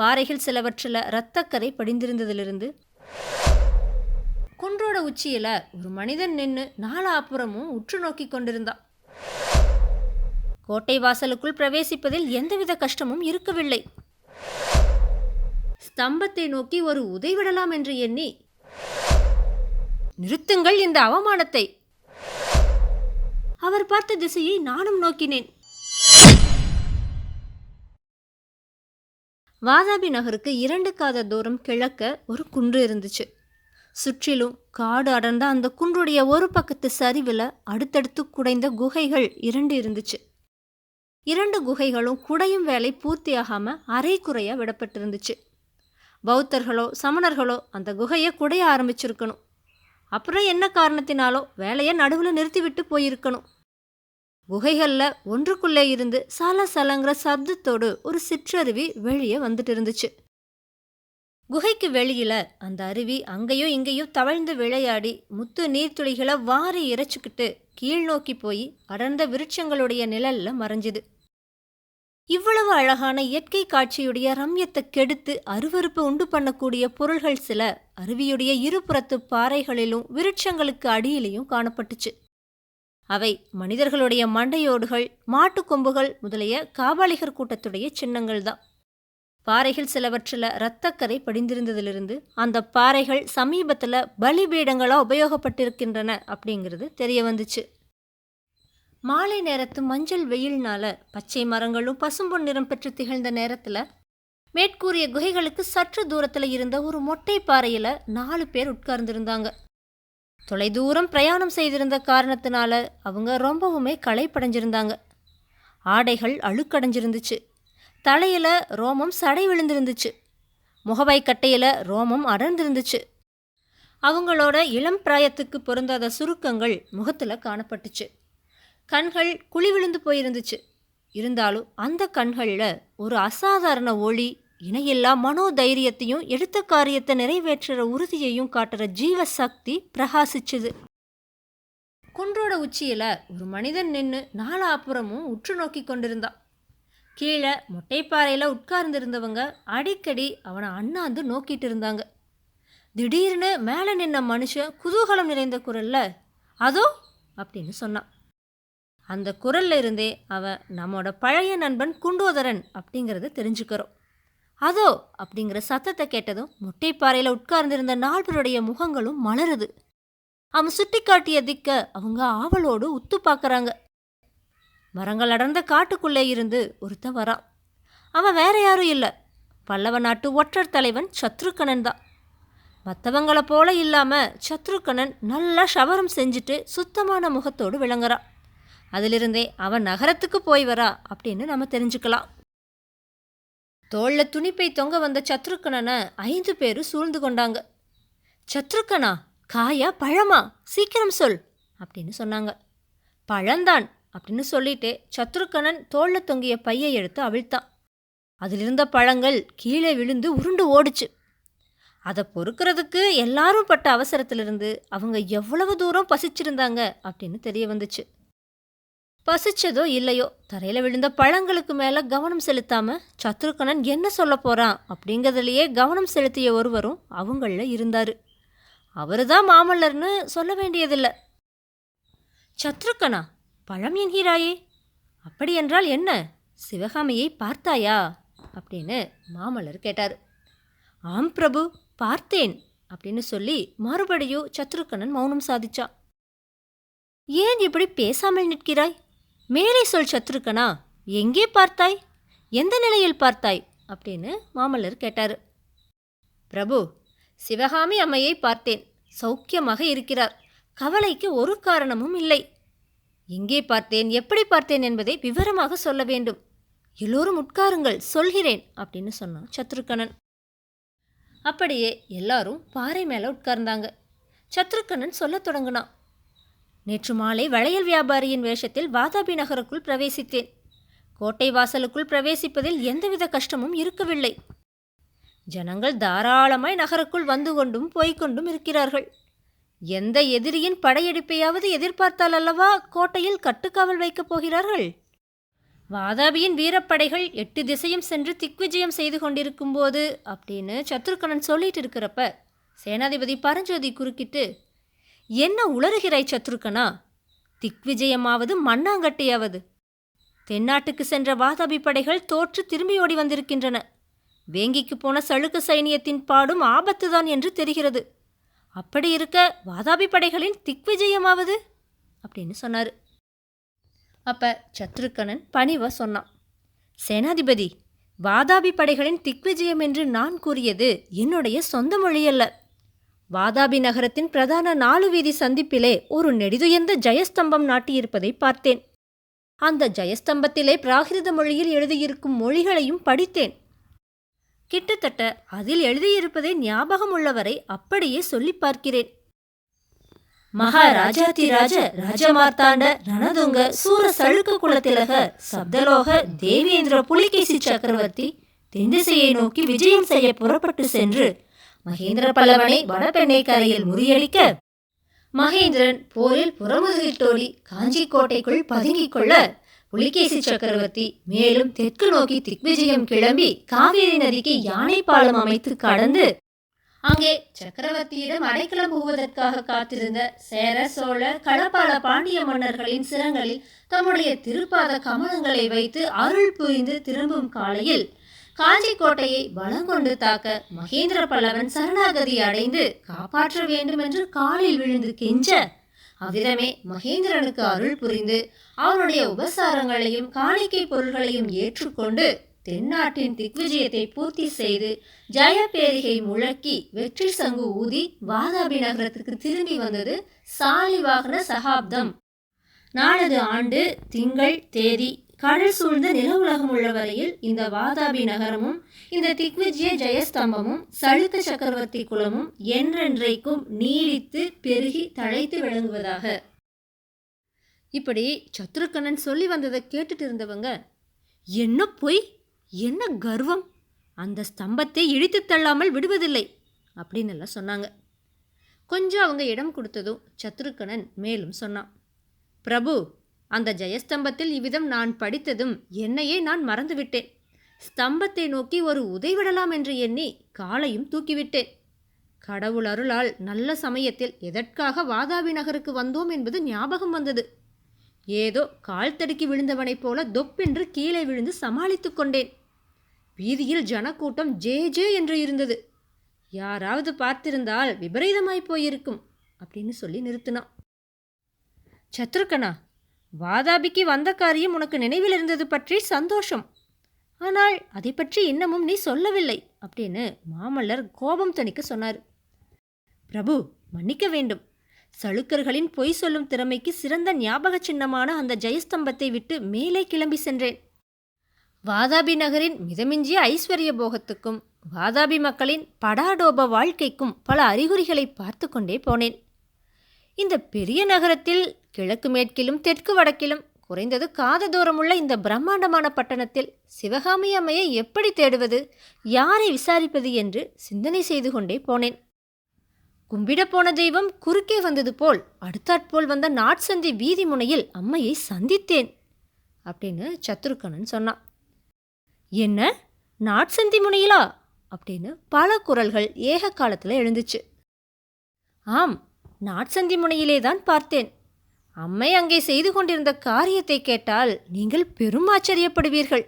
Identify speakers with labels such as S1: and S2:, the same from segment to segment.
S1: பாறைகள் சிலவற்றில் இரத்தக்கரை படிந்திருந்ததிலிருந்து குன்றோட உச்சியில் ஒரு மனிதன் நின்று நாலாப்புறமும் உற்று நோக்கி கொண்டிருந்தான். கோட்டை வாசலுக்குள் பிரவேசிப்பதில் எந்தவித கஷ்டமும் இருக்கவில்லை. ஸ்தம்பத்தை நோக்கி ஒரு உதைவிடலாம் என்று எண்ணி நிறுத்துங்கள் இந்த அவமானத்தை. அவர் பார்த்த திசையை நானும் நோக்கினேன். வாதாபி நகருக்கு இரண்டு காத தூரம் கிழக்க ஒரு குன்று இருந்துச்சு. சுற்றிலும் காடு அடர்ந்த அந்த குன்றுடைய ஒரு பக்கத்து சரிவில் அடுத்தடுத்து குடைந்த குகைகள் இரண்டு இருந்துச்சு. இரண்டு குகைகளும் குடையும் வேலை பூர்த்தியாகாமல் அரை குறையா விடப்பட்டிருந்துச்சு. பௌத்தர்களோ சமணர்களோ அந்த குகையை குடைய ஆரம்பிச்சிருக்கணும். அப்புறம் என்ன காரணத்தினாலோ வேலையை நடுவில் நிறுத்திவிட்டு போயிருக்கணும். குகைகளில் ஒன்றுக்குள்ளே இருந்து சல சலங்கிற சப்தத்தோடு ஒரு சிற்றருவி வெளியே வந்துட்டு இருந்துச்சு குகைக்கு வெளியில அந்த அருவி அங்கேயோ இங்கேயோ தவழ்ந்து விளையாடி முத்து நீர்த்துளிகளை வாரி இறைச்சிக்கிட்டு கீழ் நோக்கி போய் அடர்ந்த விருட்சங்களுடைய நிழல்ல மறைஞ்சுது. இவ்வளவு அழகான இயற்கை காட்சியுடைய ரம்யத்தை கெடுத்து அருவருப்பு உண்டு பண்ணக்கூடிய பொருள்கள் சில அருவியுடைய இருபுறத்து பாறைகளிலும் விருட்சங்களுக்கு அடியிலையும் காணப்பட்டுச்சு. அவை மனிதர்களுடைய மண்டையோடுகள் மாட்டுக்கொம்புகள் முதலிய காபாலிகர் கூட்டத்துடைய சின்னங்கள் தான். பாறைகள் சிலவற்றில் இரத்தக்கரை படிந்திருந்ததிலிருந்து அந்த பாறைகள் சமீபத்தில் பலிபீடங்களாக உபயோகப்பட்டிருக்கின்றன அப்படிங்கிறது தெரிய வந்துச்சு. மாலை நேரத்து மஞ்சள் வெயில்னால பச்சை மரங்களும் பசும்பொன் நிறம் பெற்று திகழ்ந்த நேரத்தில் மேற்கூறிய குகைகளுக்கு சற்று தூரத்தில் இருந்த ஒரு மொட்டை பாறையில் நாலு பேர் உட்கார்ந்திருந்தாங்க. தொலைதூரம் பிரயாணம் செய்திருந்த காரணத்தினால அவங்க ரொம்பவுமே களைப்படைஞ்சிருந்தாங்க. ஆடைகள் அழுக்கடைஞ்சிருந்துச்சு. தலையில் ரோமம் சடை விழுந்திருந்துச்சு. முகவை கட்டையில் ரோமம் அடர்ந்திருந்துச்சு. அவங்களோட இளம் பிராயத்துக்கு பொருந்தாத சுருக்கங்கள் முகத்தில் காணப்பட்டுச்சு. கண்கள் குழி விழுந்து போயிருந்துச்சு. இருந்தாலும் அந்த கண்களில் ஒரு அசாதாரண ஒளி இணையில்லா மனோதைரியத்தையும் எடுத்த காரியத்தை நிறைவேற்றுற உறுதியையும் காட்டுற ஜீவ சக்தி பிரகாசிச்சுது. குன்றோட உச்சியில் ஒரு மனிதன் நின்று நாலாப்புறமும் உற்று நோக்கி கொண்டிருந்தான் கீழே மொட்டைப்பாறையில் உட்கார்ந்திருந்தவங்க அடிக்கடி அவனை அண்ணாந்து நோக்கிட்டு இருந்தாங்க. திடீர்னு மேலே நின்ன மனுஷன் குதூகலம் நிறைந்த குரல்ல அதோ அப்படின்னு சொன்னான். அந்த குரல்ல இருந்தே அவன் நம்மோட பழைய நண்பன் குண்டோதரன் அப்படிங்கிறத தெரிஞ்சுக்கிறோம். அதோ அப்படிங்கிற சத்தத்தை கேட்டதும் முட்டைப்பாறையில் உட்கார்ந்திருந்த நால்வருடைய முகங்களும் மலருது. அவன் சுட்டி காட்டிய திக்க அவங்க ஆவலோடு உத்து பார்க்குறாங்க மரங்கள் அடர்ந்த காட்டுக்குள்ளே இருந்து ஒருத்தன் வரான். அவன் வேற யாரும் இல்லை. பல்லவ நாட்டு ஒற்றர் தலைவன் சத்ருக்கணன் தான். மற்றவங்களை போல இல்லாமல் சத்ருக்கணன் நல்லா ஷவரம் செஞ்சுட்டு சுத்தமான முகத்தோடு விளங்குறான். அதிலிருந்தே அவன் நகரத்துக்கு போய் வரா அப்படின்னு நம்ம தெரிஞ்சுக்கலாம். தோளில் துணிப்பை தொங்க வந்த சத்ருக்கணனை ஐந்து பேர் சூழ்ந்து கொண்டாங்க. சத்ருக்கணா காயா பழமா? சீக்கிரம் சொல் அப்படின்னு சொன்னாங்க. பழந்தான் அப்படின்னு சொல்லிட்டு சத்ருக்கணன் தோளில் தொங்கிய பையை எடுத்து அவிழ்த்தான். அதிலிருந்த பழங்கள் கீழே விழுந்து உருண்டு ஓடுச்சு. அதை பொறுக்கிறதுக்கு எல்லாரும் பட்ட அவசரத்திலிருந்து அவங்க எவ்வளவு தூரம் பசிச்சிருந்தாங்க? அப்படின்னு தெரிய வந்துச்சு. பசிச்சதோ இல்லையோ தரையில் விழுந்த பழங்களுக்கு மேலே கவனம் செலுத்தாம சத்ருகணன் என்ன சொல்ல போகிறான் அப்படிங்கிறதுலையே கவனம் செலுத்திய ஒருவரும் அவங்களில் இருந்தார். அவரு தான் மாமல்லர்னு சொல்ல வேண்டியதில்லை. சத்ருக்கனா பழம் என்கிறாயே அப்படியென்றால் என்ன? சிவகாமியை பார்த்தாயா? அப்படின்னு மாமல்லர் கேட்டார். ஆம் பிரபு பார்த்தேன் அப்படின்னு சொல்லி மறுபடியும் சத்ருக்கணன் மௌனம் சாதிச்சான். ஏன் இப்படி பேசாமல் நிற்கிறாய்? மேலே சொல் சத்ருக்கனா எங்கே பார்த்தாய்? எந்த நிலையில் பார்த்தாய்? அப்படின்னு மாமல்லர் கேட்டார். பிரபு சிவகாமி அம்மையை பார்த்தேன். சௌக்கியமாக இருக்கிறார். கவலைக்கு ஒரு காரணமும் இல்லை. எங்கே பார்த்தேன்? எப்படி பார்த்தேன் என்பதை விவரமாக சொல்ல வேண்டும். எல்லோரும் உட்காருங்கள் சொல்கிறேன் அப்படின்னு சொன்னான் சத்ருக்கணன். அப்படியே எல்லாரும் பாறை மேலே உட்கார்ந்தாங்க. சத்ருக்கணன் சொல்லத் தொடங்கினான். நேற்று மாலை வளையல் வியாபாரியின் வேஷத்தில் வாதாபி நகருக்குள் பிரவேசித்தேன். கோட்டை வாசலுக்குள் பிரவேசிப்பதில் எந்தவித கஷ்டமும் இருக்கவில்லை. ஜனங்கள் தாராளமாய் நகருக்குள் வந்து கொண்டும் போய்க்கொண்டும் இருக்கிறார்கள். எந்த எதிரியின் படையெடுப்பையாவது எதிர்பார்த்தால் அல்லவா கோட்டையில் கட்டுக்காவல் வைக்கப் போகிறார்கள்? வாதாபியின் வீரப்படைகள் எட்டு திசையும் சென்று திக்விஜயம் செய்து கொண்டிருக்கும் போது அப்படின்னு சத்ருக்கணன் சொல்லிட்டு இருக்கிறப்ப சேனாதிபதி பரஞ்சோதி குறுக்கிட்டு என்ன உளறுகிறாய் சத்ருக்கனா? திக்விஜயமாவது மண்ணாங்கட்டியாவது. தென்னாட்டுக்கு சென்ற வாதாபி படைகள் தோற்று திரும்பியோடி வந்திருக்கின்றன. வேங்கிக்கு போன சளுக்கு சைனியத்தின் பாடும் ஆபத்துதான் என்று தெரிகிறது. அப்படி இருக்க வாதாபி படைகளின் திக்விஜயமாவது? அப்படின்னு சொன்னார். அப்ப சத்ருக்கணன் பணிவ சொன்னான். சேனாதிபதி வாதாபி படைகளின் திக்விஜயம் என்று நான் கூறியது என்னுடைய சொந்த மொழியல்ல. வாதாபி நகரத்தின் பிரதான நாலு வீதி சந்திப்பிலே ஒரு நெடிதுயர்ந்த ஜெயஸ்தம்பம் நாட்டியிருப்பதை பார்த்தேன். அந்த ஜெயஸ்தம்பத்திலே பிராகிருத மொழியில் எழுதியிருக்கும் மொழிகளையும் படித்தேன். கிட்டத்தட்ட அதில் எழுதியிருப்பதை ஞாபகம் உள்ளவரை அப்படியே சொல்லி பார்க்கிறேன். மகாராஜாதிராஜ ராஜமார்த்தாண்ட ரணதுங்க சூர சழுக்க குலத்திலக சப்தலோக தேவேந்திர புலிகேசி சக்கரவர்த்தி தென்திசையை நோக்கி விஜயம் செய்ய புறப்பட்டு சென்று மகேந்திர பல்லவனை வடபெண்ணை கரையில் முறியடிக்க மகேந்திரன் போரில் புறமுதுகிட்டோடி காஞ்சி கோட்டைக்குள் பதுங்கிக் கொள்ள புலிகேசி சக்கரவர்த்தி மேலும் தெற்கு நோக்கி திக்விஜயம் கிளம்பி காவேரி நதிக்கு யானை பாலம் அமைத்து கடந்து அங்கே சக்கரவர்த்தியிடம் அடைக்கலம் புகுவதற்காக காத்திருந்த சேர சோழ களப்பாள பாண்டிய மன்னர்களின் சிரங்களில் தம்முடைய திருப்பாத கமலங்களை வைத்து அருள் புரிந்து திரும்பும் காலையில் காஞ்சி கோட்டையை வளங்கொண்டு தாக்க மகேந்திர பல்லவன் சரணாகதி அடைந்து காப்பாற்ற வேண்டும் என்று காலில் விழுந்து கெஞ்ச அவ்விதமே மகேந்திரனுக்கு அருள் புரிந்து அவனுடைய உபசாரங்களையும் காணிக்கை பொருள்களையும் ஏற்றுக்கொண்டு தென்னாட்டின் திக்விஜயத்தை பூர்த்தி செய்து ஜெயபேரிகை முழக்கி வெற்றி சங்கு ஊதி வாதாபி நகரத்துக்கு திரும்பி வந்தது சாலிவாகன சகாப்தம். நாலது ஆண்டு திங்கள் தேதி கடல் சூழ்ந்த நில உலகம் உள்ள வரையில் இந்த வாதாபி நகரமும் இந்த திக்விஜய ஜெயஸ்தம்பமும் சளுக்க சக்கரவர்த்தி குலமும் என்றென்றைக்கும் நீடித்து பெருகி தழைத்து விளங்குவதாக. இப்படி சத்ருக்கண்ணன் சொல்லி வந்ததை கேட்டுட்டு இருந்தவங்க என்ன பொய்? என்ன கர்வம்? அந்த ஸ்தம்பத்தை இழித்து தள்ளாமல் விடுவதில்லை அப்படின்னு எல்லாம் சொன்னாங்க. கொஞ்சம் அவங்க இடம் கொடுத்ததும் சத்ருக்கணன் மேலும் சொன்னான் பிரபு அந்த ஜெயஸ்தம்பத்தில் இவ்விதம் நான் படித்ததும் என்னையே நான் மறந்துவிட்டேன். ஸ்தம்பத்தை நோக்கி ஒரு உதைவிடலாம் என்று எண்ணி காலையும் தூக்கிவிட்டேன். கடவுள் அருளால் நல்ல சமயத்தில் எதற்காக வாதாபி நகருக்கு வந்தோம் என்பது ஞாபகம் வந்தது. ஏதோ கால் தடுக்கி விழுந்தவனைப் போல தொப்பென்று கீழே விழுந்து சமாளித்துக் கொண்டேன். வீதியில் ஜனக்கூட்டம் ஜே ஜே என்று இருந்தது. யாராவது பார்த்திருந்தால் விபரீதமாய் போயிருக்கும் அப்படின்னு சொல்லி நிறுத்தினான். சத்ருக்கனா வாதாபிக்கு வந்த காரியம் உனக்கு நினைவில் இருந்தது பற்றி சந்தோஷம். ஆனால் அதை பற்றி இன்னமும் நீ சொல்லவில்லை அப்படின்னு மாமல்லர் கோபம் தணிக்க சொன்னார். பிரபு மன்னிக்க வேண்டும். சளுக்கர்களின் பொய் சொல்லும் திறமைக்கு சிறந்த ஞாபக சின்னமான அந்த ஜெயஸ்தம்பத்தை விட்டு மேலே கிளம்பி சென்றேன். வாதாபி நகரின் மிதமிஞ்சிய ஐஸ்வர்ய போகத்துக்கும் வாதாபி மக்களின் படாடோப வாழ்க்கைக்கும் பல அறிகுறிகளை பார்த்து கொண்டே போனேன். இந்த பெரிய நகரத்தில் கிழக்கு மேற்கிலும் தெற்கு வடக்கிலும் குறைந்தது காத தூரமுள்ள இந்த பிரம்மாண்டமான பட்டணத்தில் சிவகாமி அம்மையை எப்படி தேடுவது யாரை விசாரிப்பது என்று சிந்தனை செய்து கொண்டே போனேன். கும்பிட போன தெய்வம் குறுக்கே வந்தது போல் அடுத்தாற்போல் வந்த நாட்சந்தி வீதி முனையில் அம்மையை சந்தித்தேன் அப்படின்னு சத்ருக்கணன் சொன்னான். என்ன நாட்சந்தி முனையிலா? அப்படின்னு பல குரல்கள் ஏக காலத்தில் எழுந்துச்சு. ஆம் நாட்சந்தி முனையிலே தான் பார்த்தேன். அம்மை அங்கே செய்து கொண்டிருந்த காரியத்தை கேட்டால் நீங்கள் பெரும் ஆச்சரியப்படுவீர்கள்.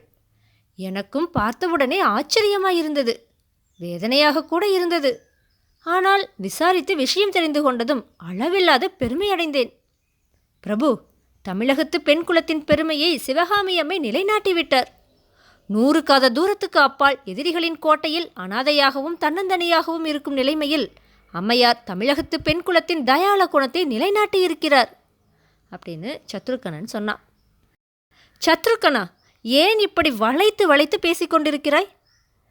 S1: எனக்கும் பார்த்தவுடனே ஆச்சரியமாயிருந்தது. வேதனையாக கூட இருந்தது. ஆனால் விசாரித்து விஷயம் தெரிந்து கொண்டதும் அளவில்லாத பெருமையடைந்தேன். பிரபு தமிழகத்து பெண் குலத்தின் பெருமையை சிவகாமி அம்மை நிலைநாட்டிவிட்டார். நூறு காத தூரத்துக்கு அப்பால் எதிரிகளின் கோட்டையில் அனாதையாகவும் தன்னந்தனியாகவும் இருக்கும் நிலைமையில் அம்மையார் தமிழகத்து பெண் குலத்தின் தயாள குணத்தை நிலைநாட்டியிருக்கிறார் அப்படின்னு சத்ருக்கணன் சொன்னான். சத்ருக்கணா ஏன் இப்படி வளைத்து வளைத்து பேசிக்கொண்டிருக்கிறாய்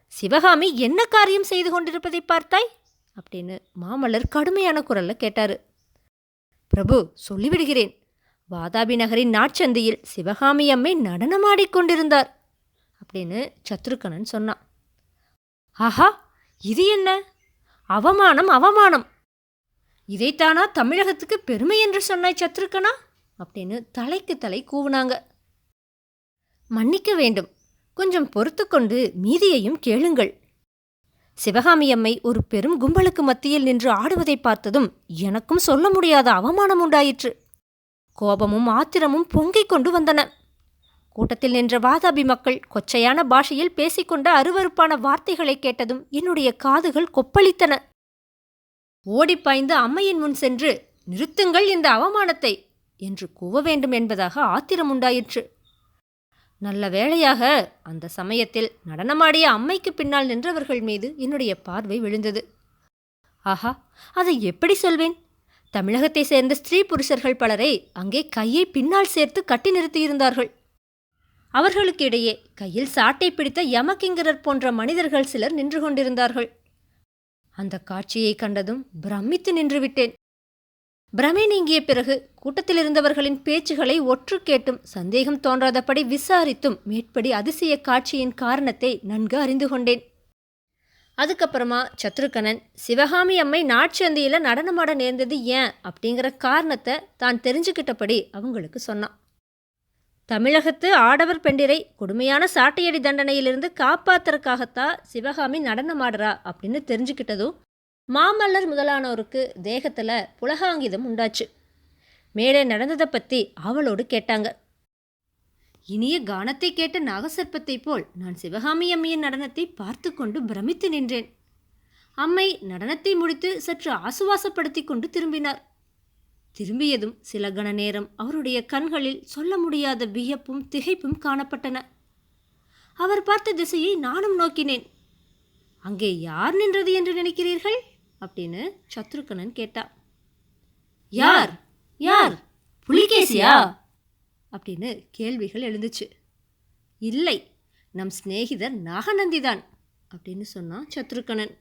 S1: சிவகாமி என்ன காரியம் செய்து கொண்டிருப்பதை பார்த்தாய்? அப்படின்னு மாமல்லர் கடுமையான குரலில் கேட்டார். பிரபு சொல்லிவிடுகிறேன். வாதாபி நகரின் நாட்சந்தியில் சிவகாமி அம்மை நடனமாடிக்கொண்டிருந்தார் அப்படின்னு சத்ருக்கணன் சொன்னான். ஆஹா இது என்ன? அவமானம் அவமானம். இதைத்தானா தமிழகத்துக்கு பெருமை என்று சொன்னாய் சத்ருக்கனா? அப்படின்னு தலைக்கு தலை கூவுனாங்க. மன்னிக்க வேண்டும். கொஞ்சம் பொறுத்துக்கொண்டு மீதியையும் கேளுங்கள். சிவகாமி அம்மை ஒரு பெரும் கும்பலுக்கு மத்தியில் நின்று ஆடுவதை பார்த்ததும் எனக்கும் சொல்ல முடியாத அவமானம் உண்டாயிற்று. கோபமும் ஆத்திரமும் பொங்கிக் கொண்டு வந்தன. கூட்டத்தில் நின்ற வாதாபி மக்கள் கொச்சையான பாஷையில் பேசிக்கொண்ட அருவருப்பான வார்த்தைகளை கேட்டதும் என்னுடைய காதுகள் கொப்பளித்தன. ஓடிப்பாய்ந்து அம்மையின் முன் சென்று நிறுத்துங்கள் இந்த அவமானத்தை என்று கூவ வேண்டும் என்பதாக ஆத்திரம் உண்டாயிற்று. நல்ல வேளையாக அந்த சமயத்தில் நடனமாடிய அம்மைக்கு பின்னால் நின்றவர்கள் மீது என்னுடைய பார்வை விழுந்தது. ஆஹா அதை எப்படி சொல்வேன்? தமிழகத்தை சேர்ந்த ஸ்திரீ புருஷர்கள் பலரை அங்கே கையை பின்னால் சேர்த்து கட்டி நிறுத்தியிருந்தார்கள். அவர்களுக்கிடையே கையில் சாட்டை பிடித்த யமகிங்கரர் போன்ற மனிதர்கள் சிலர் நின்று கொண்டிருந்தார்கள். அந்த காட்சியை கண்டதும் பிரமித்து நின்றுவிட்டேன். பிரமை நீங்கிய பிறகு கூட்டத்தில் இருந்தவர்களின் பேச்சுகளை ஒற்று கேட்டும் சந்தேகம் தோன்றாதபடி விசாரித்தும் மேற்படி அதிசய காட்சியின் காரணத்தை நன்கு அறிந்து கொண்டேன். அதுக்கப்புறமா சத்ருகனன் சிவகாமி அம்மை நாட்சந்தியில் நடனமாட நேர்ந்தது ஏன்? அப்படிங்கிற காரணத்தை தான் தெரிஞ்சுக்கிட்டபடி அவங்களுக்கு சொன்னான். தமிழகத்து ஆடவர் பெண்டிரை கொடுமையான சாட்டையடி தண்டனையிலிருந்து காப்பாத்துறக்காகத்தான் சிவகாமி நடனமாடுறா அப்படின்னு தெரிஞ்சுக்கிட்டதும் மாமல்லர் முதலானோருக்கு தேகத்தில் புலகாங்கிதம் உண்டாச்சு. மேலே நடந்ததை பற்றி அவளோடு கேட்டாங்க. இனிய கானத்தை கேட்ட நாகசர்ப்பத்தை போல் நான் சிவகாமி அம்மையின் நடனத்தை பார்த்து கொண்டு பிரமித்து நின்றேன். அம்மை நடனத்தை முடித்து சற்று ஆசுவாசப்படுத்தி கொண்டு திரும்பினார். திரும்பியதும் சில கண நேரம் அவருடைய கண்களில் சொல்ல முடியாத வியப்பும் திகைப்பும் காணப்பட்டன. அவர் பார்த்த திசையை நானும் நோக்கினேன். அங்கே யார் நின்றது என்று நினைக்கிறீர்கள்? அப்படின்னு சத்ருகனன் கேட்டா யார்? யார்? புலிகேசியா? அப்படின்னு கேள்விகள் எழுந்துச்சு. இல்லை நம் சிநேகிதர் நாகநந்திதான் அப்படின்னு சொன்னான் சத்ருகனன்